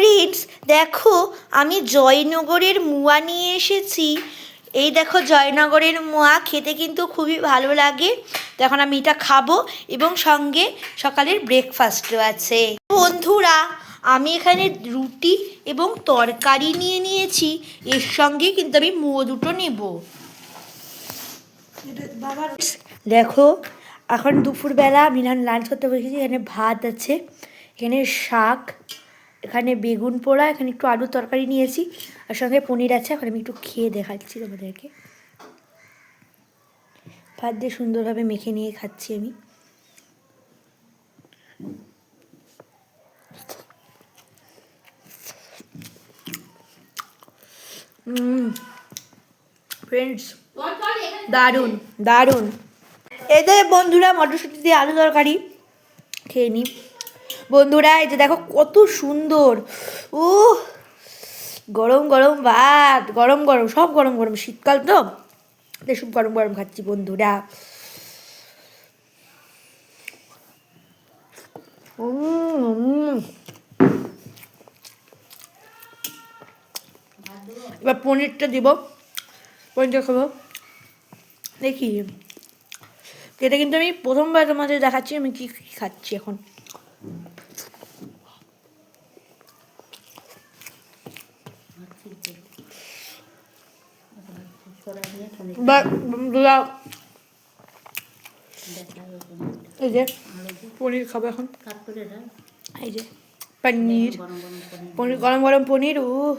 Friends দেখো, আমি জয়নগরের মুয়া নিয়ে এসেছি। এই দেখো, জয়নগরের মোয়া খেতে কিন্তু খুবই ভালো লাগে। তো এখন আমি এটা খাব এবং সঙ্গে সকালের ব্রেকফাস্টও আছে। বন্ধুরা, আমি এখানে রুটি এবং তরকারি নিয়ে নিয়েছি। এর সঙ্গে কিন্তু আমি মুয়ো দুটো নেব। দেখো, এখন দুপুরবেলা আমি লাঞ্চ করতে বসেছি। এখানে ভাত আছে, এখানে শাক এখানে বেগুন পোড়া, এখানে একটু আলু তরকারি নিয়েছি। আর সঙ্গে পনির আছে, এখন আমি একটু খেয়ে দেখাচ্ছি তোমাদেরকে। ভাত দিয়ে সুন্দরভাবে মেখে নিয়ে খাচ্ছি আমি। ফ্রেন্ডস দারুণ দারুণ। এদের বন্ধুরা, মটরশুঁটি দিয়ে আলু তরকারি, খেয়ে নিই বন্ধুরা, এই যে দেখো কত সুন্দর। ও গরম গরম ভাত, গরম গরম, সব গরম গরম শীতকাল তো। সব গরম গরম খাচ্ছি বন্ধুরা। এবার পনিরটা দিব। পনিরটা খাব। দেখি। এটা কিন্তু আমি প্রথমবার তোমাদের দেখাচ্ছি, আমি কি খাচ্ছি এখন। এই যে, পনির খাব এখন। এই যে, পনির। পনির, গরম গরম পনির ও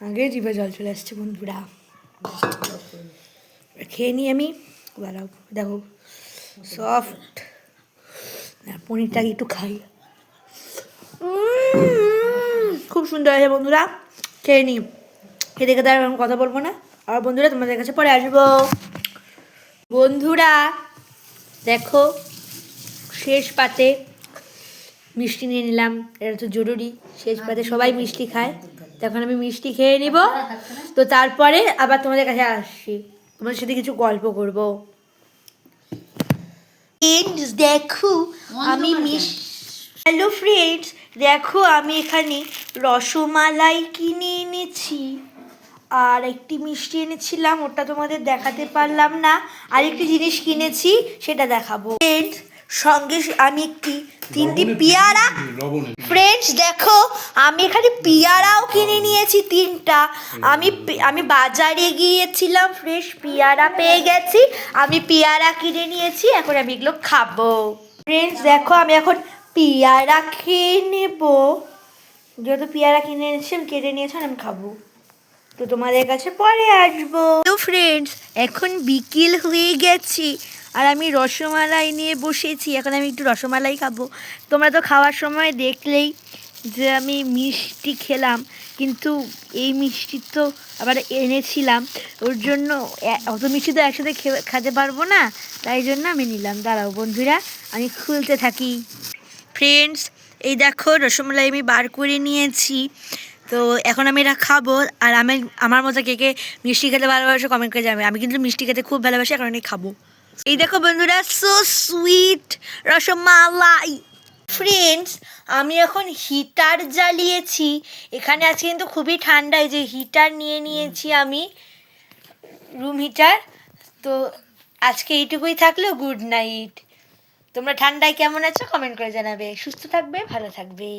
আগে জিভে জল চলে আসছে বন্ধুরা। খেয়ে নিই আমি। দাঁড়াও, দেখো। সফট পনিরটাকে একটু খাই। খুব সুন্দর আছে বন্ধুরা। খেয়ে নিই খেতে খেতে আর আমি কথা বলব না। আর বন্ধুরা তোমাদের কাছে পরে আসব। বন্ধুরা দেখো শেষ পাতে মিষ্টি নিয়ে নিলাম। এটা তো জরুরি। শেষ পাতে সবাই মিষ্টি খায়। তখন আমি মিষ্টি খেয়ে নিব। তো তারপরে আবার তোমাদের কাছে আসছি। তোমাদের সাথে কিছু গল্প করব। ফ্রেন্ডস দেখো আমি হ্যালো ফ্রেন্ডস দেখো আমি এখানে রসমালাই কিনে এনেছি। আর একটি মিষ্টি এনেছিলাম ওটা তোমাদের দেখাতে পারলাম না। আর একটি জিনিস কিনেছি সেটা দেখাবো। ফ্রেন্ডস সঙ্গে আমি একটি তিনটি পেয়ারা। ফ্রেন্ডস দেখো আমি এখানে পেয়ারাও কিনে নিয়েছি তিনটা। আমি আমি বাজারে গিয়েছিলাম ফ্রেশ পেয়ারা পেয়ে গেছি। আমি পেয়ারা কিনে নিয়েছি এখন আমি এগুলো খাব। ফ্রেন্ডস দেখো আমি এখন পেয়ারা খেয়ে নেব। যেহেতু পেয়ারা কিনে এনেছি আমি কেটে নিয়েছি আমি খাব। তো তোমাদের কাছে পরে আসব। তো ফ্রেন্ডস এখন বিকেল হয়ে গেছি, আর আমি রসমালাই নিয়ে বসেছি। এখন আমি একটু রসমালাই খাব। তোমরা তো খাওয়ার সময় দেখলেই যে আমি মিষ্টি খেলাম, কিন্তু এই মিষ্টি তো আবার এনেছিলাম। ওর জন্য অত মিষ্টি তো একসাথে খেতে পারব না, তাই জন্য আমি নিলাম। দাঁড়াও, বন্ধুরা, আমি খুলতে থাকি। ফ্রেন্ডস এই দেখো, রসমালাই আমি বার করে নিয়েছি। তো এখন আমি এটা খাব, আর আমি, আমার মতো কে কে মিষ্টি খেতে ভালোবাসে কমেন্ট করে যাবে আমি কিন্তু মিষ্টি খেতে খুব ভালোবাসি, এখন আমি খাব। এই দেখো বন্ধুরা সো সুইট রসমালাই। ফ্রেন্ডস আমি এখন হিটার জ্বালিয়েছি। এখানে আজকে কিন্তু খুবই ঠান্ডা, এই যে হিটার নিয়ে নিয়েছি আমি রুম হিটার তো আজকে এইটুকুই থাকল গুড নাইট তোমরা ঠান্ডায় কেমন আছো কমেন্ট করে জানাবে। সুস্থ থাকবে, ভালো থাকবে।